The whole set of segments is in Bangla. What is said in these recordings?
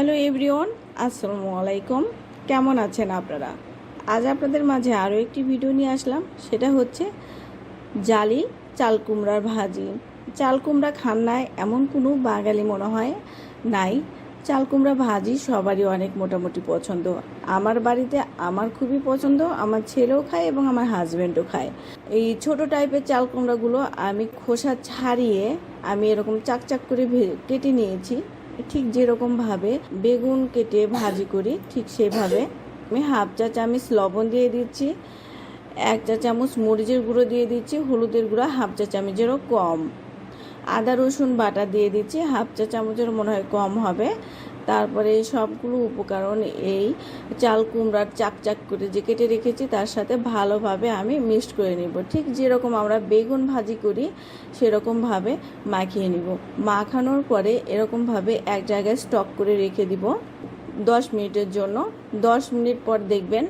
হ্যালো এভরিওয়ান, আসসালামু আলাইকুম। কেমন আছেন আপনারা? আজ আপনাদের মাঝে আরও একটি ভিডিও নিয়ে আসলাম। সেটা হচ্ছে জালি চাল কুমড়ার ভাজি। চাল কুমড়া খান নাই এমন কোনো বাঙালি মনে হয় নাই। চাল কুমড়া ভাজি সবারই অনেক মোটামুটি পছন্দ। আমার বাড়িতে আমার খুবই পছন্দ, আমার ছেলেও খায় এবং আমার হাজব্যান্ডও খায়। এই ছোট টাইপের চাল কুমড়াগুলো আমি খোসা ছাড়িয়ে আমি এরকম চাকচাক করে কেটে নিয়েছি। ঠিক যেরকমভাবে বেগুন কেটে ভাজি করি, ঠিক সেভাবে। আমি হাফ চা চামচ লবণ দিয়ে দিচ্ছি, এক চা চামচ মরিচের গুঁড়ো দিয়ে দিচ্ছি, হলুদের গুঁড়ো হাফ চা চামচেরও কম। আদা রসুন বাটা দিয়ে দিচ্ছি, হাফ চা চামচের মনে হয় কম হবে। তারপরে এই সবগুলো উপকরণ এই চাল কুমড়ার চাকচাক করে যে কেটে রেখেছি, তার সাথে ভালোভাবে আমি মিক্সড করে নিব। ঠিক যেরকম আমরা বেগুন ভাজি করি, সেরকমভাবে মাখিয়ে নিব। মাখানোর পরে এরকমভাবে এক জায়গায় স্টক করে রেখে দিব দশ মিনিটের জন্য। দশ মিনিট পর দেখবেন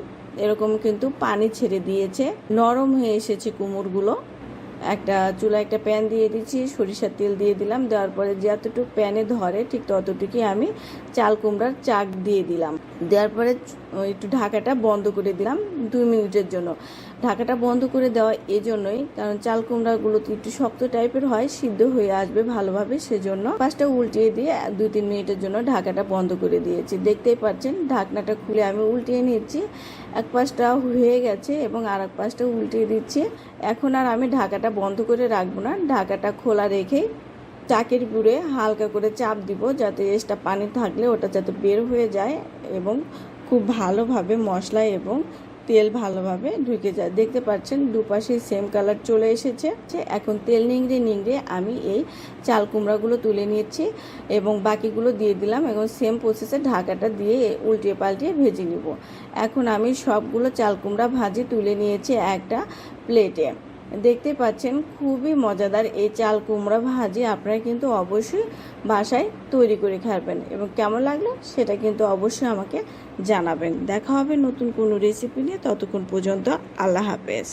এরকম কিন্তু পানি ছেড়ে দিয়েছে, নরম হয়ে এসেছে কুমড়গুলো একটা চুলা একটা প্যান দিয়ে দিচ্ছি সরিষার তেল দিয়ে দিলাম। দেওয়ার পরে যতটুকু প্যানে ধরে ঠিক ততটুকুই আমি চাল কুমড়ার চাক দিয়ে দিলাম। দেওয়ার পরে একটু ঢাকাটা বন্ধ করে দিলাম দুই মিনিটের জন্য। ঢাকাটা বন্ধ করে দেওয়া এজন্যই, কারণ চাল কুমড়াগুলো তো একটু শক্ত টাইপের হয়, সিদ্ধ হয়ে আসবে ভালোভাবে সেজন্য। পাঁচটা উল্টিয়ে দিয়ে দুই তিন মিনিটের জন্য ঢাকাটা বন্ধ করে দিয়েছি। দেখতেই পাচ্ছেন, ঢাকনাটা খুলে আমি উল্টিয়ে নিচ্ছি। এক পাশটা হয়ে গেছে এবং আর এক পাশটা উল্টিয়ে দিচ্ছি। এখন আর আমি ঢাকাটা বন্ধ করে রাখব না। ঢাকাটা খোলা রেখেই চাকের পুরে হালকা করে চাপ দিব যাতে এক্সট্রা পানি থাকলে ওটা যাতে বের হয়ে যায় এবং খুব ভালোভাবে মশলা এবং তেল ভালোভাবে ঢুকে যায়। দেখতে পাচ্ছেন দুপাশে সেম কালার চলে এসেছে। এখন তেল নিংড়ে নিংড়ে আমি এই চাল কুমড়াগুলো তুলে নিয়েছি এবং বাকিগুলো দিয়ে দিলাম। এবং সেম প্রসেসে ঢাকাটা দিয়ে উল্টিয়ে পাল্টিয়ে ভেজে নিব। এখন আমি সবগুলো চাল কুমড়া ভাজি তুলে নিয়েছি একটা প্লেটে দেখতে পাচ্ছেন, খুবই মজাদার এই চাল কুমড়া ভাজি আপনারা কিন্তু অবশ্যই বাসায় তৈরি করে খাবেন এবং কেমন লাগল সেটা কিন্তু অবশ্যই আমাকে জানাবেন। দেখা হবে নতুন কোনো রেসিপি নিয়ে, ততক্ষণ পর্যন্ত আল্লাহ হাফেজ।